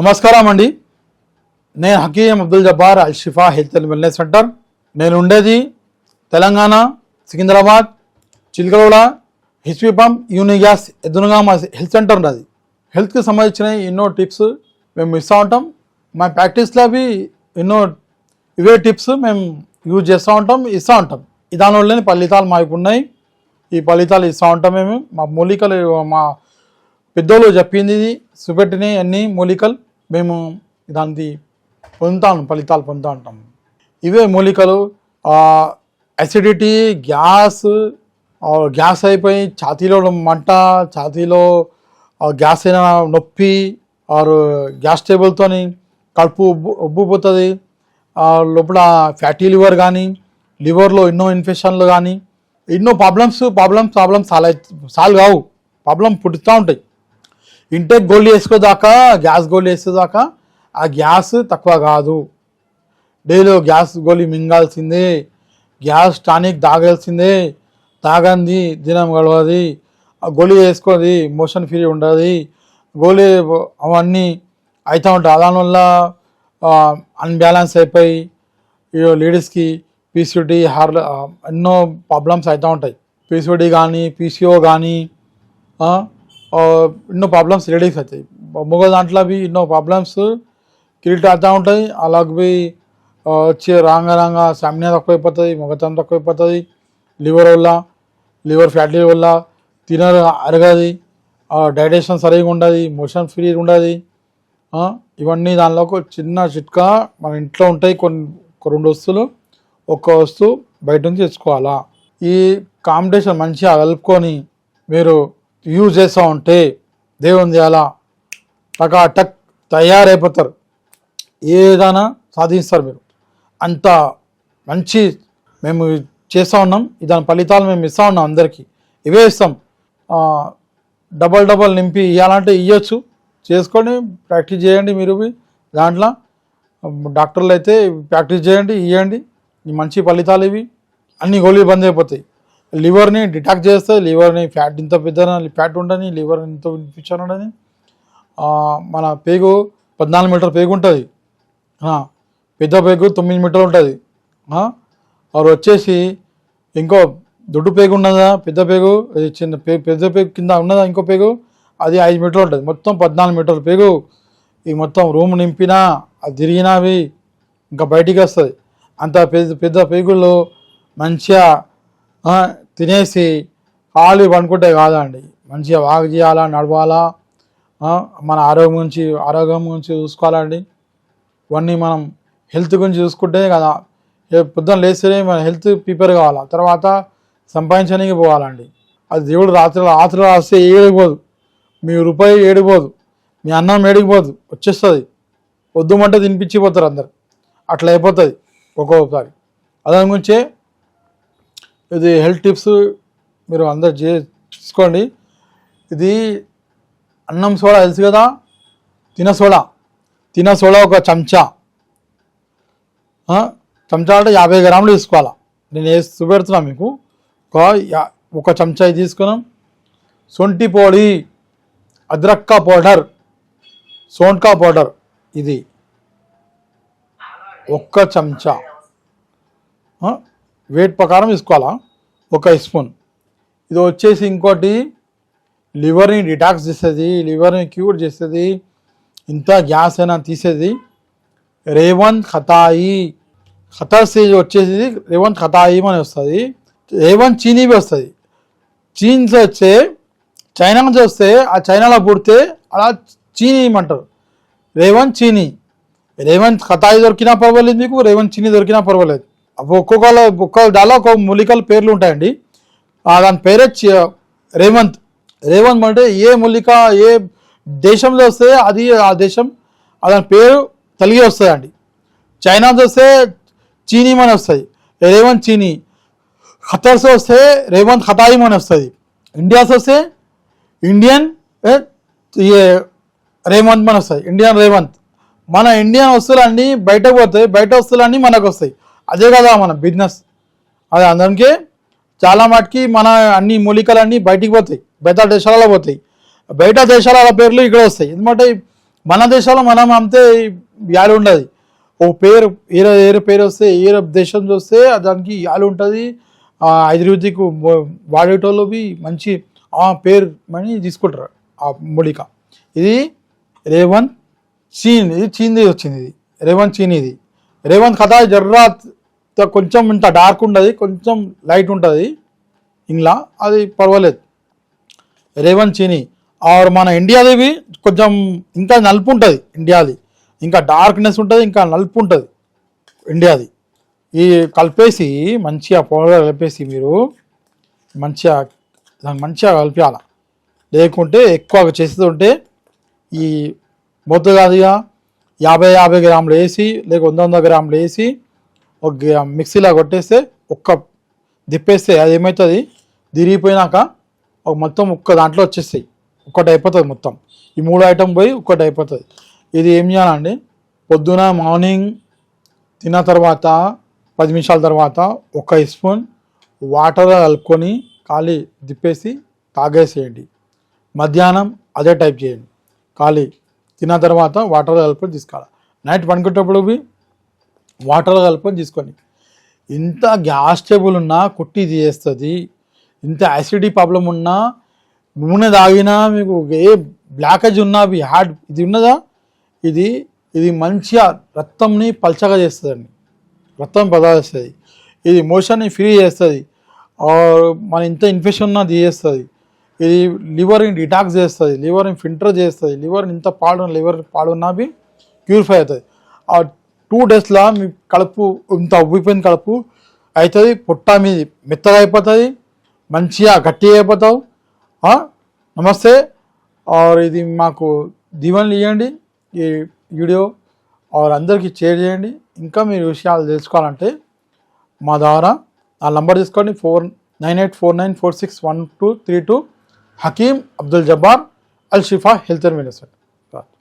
నమస్కారం అండి. నేను Hakeem Abdul Jabbar Al Shifa health and wellness centre. నేను ఉండేది Telangana Secunderabad Chilkalguda HP pump uni gas ఎదురుగా మా హెల్త్ సెంటర్ ఉన్నది. హెల్త్కి సంబంధించిన ఎన్నో టిప్స్ మేము ఇస్తూ ఉంటాం. మా ప్రాక్టీస్లో అవి ఎన్నో ఇవే టిప్స్ మేము యూజ్ చేస్తూ ఉంటాం ఇస్తూ ఉంటాం. దానివల్లనే ఫలితాలు మాకు ఉన్నాయి. ఈ ఫలితాలు ఇస్తూ ఉంటాం మేము. మా మూలికలు మా పెద్దోళ్ళు చెప్పింది ఇది అన్నీ మూలికలు. మేము దానికి పొందుతాను ఫలితాలు పొందుతూ ఉంటాం. ఇవే మూలికలు అసిడిటీ గ్యాస్ గ్యాస్ అయిపోయి ఛాతీలో మంట ఛాతీలో గ్యాస్ అయిన నొప్పి ఆరు గ్యాస్ టేబుల్తో కడుపు ఉబ్బు ఉబ్బిపోతుంది లోపల ఫ్యాటీ లివర్ కానీ లివర్లో ఎన్నో ఇన్ఫెక్షన్లు కానీ ఎన్నో problems problems problems solve solve కావు. ప్రాబ్లం పుట్టుతూ ఉంటాయి. ఇంటెక్ గోళీ వేసుకోదాకా గ్యాస్ గోళీ వేసేదాకా ఆ గ్యాస్ తక్కువ కాదు. డైలీ గ్యాస్ గోళీ మింగాల్సిందే. గ్యాస్ టానిక్ తాగాల్సిందే. తాగంది దినం గడవది. ఆ గోళీ వేసుకోది మోషన్ ఫ్రీ ఉండదు. గోళీ అవన్నీ అవుతూ ఉంటాయి. దానివల్ల అన్బ్యాలెన్స్ అయిపోయి లేడీస్కి పీసీడీ హార్ ఎన్నో ప్రాబ్లమ్స్ అవుతూ ఉంటాయి. పీసీడీ కానీ పీసీఓ కానీ ఎన్నో ప్రాబ్లమ్స్ రెడీస్ అవుతాయి మగ దాంట్లో అవి ఎన్నో ప్రాబ్లమ్స్ క్రియేట్ అవుతూ ఉంటాయి అలాగే వచ్చే రాంగ రాంగ స్టామినా తక్కువైపోతుంది మొగతనం తక్కువైపోతుంది లివర్ వల్ల లివర్ ఫ్యాటీ వల్ల తినరు అరగది డైజెషన్ సరిగా ఉండదు మోషన్ ఫ్రీ ఉండదు ఇవన్నీ దానిలో ఒక చిన్న చిట్కా మన ఇంట్లో ఉంటాయి కొన్ని రెండు వస్తువులు ఒక్క వస్తువు బయట నుంచి తెచ్చుకోవాలా ఈ కాంపిటీషన్ మంచిగా కలుపుకొని మీరు యూజ్ చేస్తూ ఉంటే దేవుని చేయాలా టకా టక్ తయారైపోతారు. ఏదైనా సాధిస్తారు మీరు. అంత మంచి మేము చేస్తూ ఉన్నాం. దాని ఫలితాలు మేము ఇస్తూ ఉన్నాం అందరికీ. ఇవే ఇస్తాం. డబల్ డబల్ నింపి ఇవ్వాలంటే ఇవ్వచ్చు చేసుకొని ప్రాక్టీస్ చేయండి మీరు దాంట్లో. డాక్టర్లు అయితే ప్రాక్టీస్ చేయండి ఇవ్వండి మంచి ఫలితాలు ఇవి. అన్ని గోళీలు బంద్ అయిపోతాయి. లివర్ని డిటాక్ట్ చేస్తే లివర్ని ఫ్యాట్ ఇంత పెద్ద ఫ్యాట్ ఉండని లివర్ ఇంత ఇన్ఫెక్షన్ ఉండని మన పేగు పద్నాలుగు మీటర్ పేగు ఉంటుంది. పెద్ద పేగు తొమ్మిది మీటర్లు ఉంటుంది. వారు వచ్చేసి ఇంకో దొడ్డు పేగు ఉన్నదా పెద్ద పేగు అది చిన్న పే పెద్ద పేగు కింద ఉన్నదా ఇంకో పేగు అది ఐదు మీటర్లు ఉంటుంది. మొత్తం పద్నాలుగు మీటర్ల పేగు ఈ మొత్తం రూమ్ నింపినా అది తిరిగినవి ఇంకా బయటికి వస్తుంది. అంత పెద్ద పెద్ద పేగుల్లో మంచిగా తినేసి ఖాళీ పండుకుంటే కాదండి. మంచిగా వాక్ చేయాలా నడవాలా మన ఆరోగ్యం గురించి ఆరోగ్యం గురించి చూసుకోవాలండి. ఇవన్నీ మనం హెల్త్ గురించి చూసుకుంటే కదా ఏ పొద్దున్న లేస్తేనే మన హెల్త్ ప్రిపేర్ కావాలా తర్వాత సంపాదించడానికి పోవాలండి. అది దేవుడు రాత్రి రాత్రి రాస్తే ఏడిపోదు మీ రూపాయి ఏడిపోదు మీ అన్నం ఏడిపోదు వచ్చేస్తుంది. వద్దుమంటే తినిపించిపోతారు అందరు. అట్లా అయిపోతుంది ఒక్కొక్కసారి. అదని గురించే ఇది హెల్త్ టిప్స్ మీరు అందరు చే ఇది అన్నం సోడా తెలుసు కదా? తిన సోడా. తిన సోడా ఒక చెంచా. చెంచా అంటే యాభై గ్రాములు తీసుకోవాలా? నేను వేసి చూపెడుతున్నా మీకు. ఒక ఒక చెంచా తీసుకున్నాం. సొంటి పొడి అద్రక్క పౌడర్ సోంట్కా పౌడర్ ఇది. ఒక్క చెంచా. వెయిట్ ప్రకారం తీసుకోవాలా? ఒక స్పూన్. ఇది వచ్చేసి ఇంకోటి లివర్ని డిటాక్స్ చేస్తుంది లివర్ని క్యూర్ చేస్తుంది ఇంత గ్యాస్ అయినా తీసేది. రేవంత్ ఖతాయి. ఖతా స్టేజ్ వచ్చేసి రేవంత్ ఖతాయి అని వస్తుంది. రేవంత్ చీనీవి వస్తుంది. చీన్స్ వస్తే చైనా నుంచి వస్తే ఆ చైనాలో పుడితే అలా చీనీ అంటారు రేవంత్ చీనీ. రేవంత్ ఖతాయి దొరికినా పర్వాలేదు మీకు రేవంత్ చీనీ దొరికినా పర్వాలేదు. ఒక్కొక్కళ్ళ ఒక్కొక్క దాలో ఒక్కొక్క మూలికల పేర్లు ఉంటాయండి. దాని పేరే రేవంత్. రేవంత్ అంటే ఏ మూలిక ఏ దేశంలో వస్తే అది ఆ దేశం దాని పేరు తెలుగే వస్తుందండి. చైనా వస్తే చీనీ అని వస్తుంది రేవంత్ చీనీ. ఖతర్స్ వస్తే రేవంత్ ఖతాయిం అని వస్తుంది ఇండియాస్ వస్తే ఇండియన్ ఏ, రేవంత్ అని వస్తాయి ఇండియన్ రేవంత్. మన ఇండియన్ వస్తువులన్నీ బయటకు పోతాయి బయట వస్తువులన్నీ మనకు వస్తాయి. అదే కదా మన బిజినెస్ అది అందరికీ చాలా మటుకి మన అన్ని మూలికలన్నీ బయటికి పోతాయి. బయట దేశాలలో పోతాయి. బయట దేశాల పేర్లు ఇక్కడ వస్తాయి. ఎందుకంటే మన దేశంలో మనం అంతే యాలు ఉండదు. ఓ పేరు ఏరే ఏరే పేరు వస్తే ఏరే దేశం చూస్తే దానికి యాలు ఉంటుంది. ఆయుర్వేదిక్ వాడేటోళ్ళు మంచి ఆ పేరు అని తీసుకుంటారు ఆ మూలిక. ఇది రేవంత్ చీన్ ఇది చీన్ది వచ్చింది. ఇది రేవంత్ చీన్ ఇది. రేవంత్ కథ జర్రా కొంచెం ఇంత డార్క్ ఉండదు కొంచెం లైట్ ఉంటుంది. ఇంగ్లా అది పర్వాలేదు. రేవంత్ చీని ఆర్ మన ఇండియాది కొంచెం ఇంకా నలుపు ఉంటుంది ఇండియాది. ఇంకా డార్క్నెస్ ఉంటుంది ఇంకా నలుపు ఉంటుంది ఇండియాది. ఈ కలిపేసి మంచిగా పౌడర్ కలిపేసి మీరు మంచిగా దాన్ని మంచిగా కలిపాల లేకుంటే ఎక్కువ చేస్తుంటే ఈ బొద్దు కాదుగా యాభై యాభై గ్రాములు వేసి లేక వంద వంద గ్రాములు వేసి ఒక గ్రా- మిక్సీలో కొట్టేస్తే ఒక్క దిప్పేస్తే అది ఏమవుతుంది దిరిగిపోయినాక ఒక మొత్తం ఒక్క దాంట్లో వచ్చేస్తాయి. ఒక్కటి అయిపోతుంది మొత్తం. ఈ మూడు ఐటెం పోయి ఒక్కటి అయిపోతుంది. ఇది ఏం చేయాలండి పొద్దున మార్నింగ్ తిన్న తర్వాత పది నిమిషాల తర్వాత ఒక స్పూన్ వాటర్ కలుపుకొని ఖాళీ దిప్పేసి తాగేసేయండి. మధ్యాహ్నం అదే టైప్ చేయండి. ఖాళీ తిన్న తర్వాత వాటర్ కలుపుకొని తీసుకోవాలి. నైట్ పండుకునేటప్పుడు వాటర్ కలుపుకొని తీసుకొని ఇంత గ్యాస్ టేబుల్ ఉన్నా కుట్టి తీసేస్తుంది ఇంత యాసిడిటీ ప్రాబ్లం ఉన్నా నూనె తాగినా మీకు ఏ బ్లాకేజ్ ఉన్నా అవి హ్యాడ్ ఇది ఉన్నదా? ఇది ఇది మంచిగా రక్తంని పల్చగా చేస్తుందండి. రక్తం పదాస్తుంది ఇది మోషన్ని ఫ్రీ చేస్తుంది. మన ఇంత ఇన్ఫెక్షన్ ఉన్నా తీసేస్తుంది ఇది లివర్ని డిటాక్స్ చేస్తుంది లివర్ని ఫిల్టర్ చేస్తుంది లివర్ని ఇంత పాడు లివర్ పాడున్నా బి ప్యూరిఫై అవుతుంది. ఆ టూ డేస్లో మీ కడుపు ఇంత ఉబ్బిపోయిన కడుపు అవుతుంది పొట్ట మీది మెత్తగా అయిపోతుంది మంచిగా గట్టిగా అయిపోతావు. నమస్తే. ఆర్ ఇది మాకు దీవెనలు ఇవ్వండి ఈ వీడియో ఆర్ అందరికీ షేర్ చేయండి. ఇంకా మీరు విషయాలు తెలుసుకోవాలంటే మా ద్వారా ఆ నంబర్ తీసుకోండి four nine eight four nine four six one two three two. Hakeem Abdul Jabbar Al Shifa health and medicine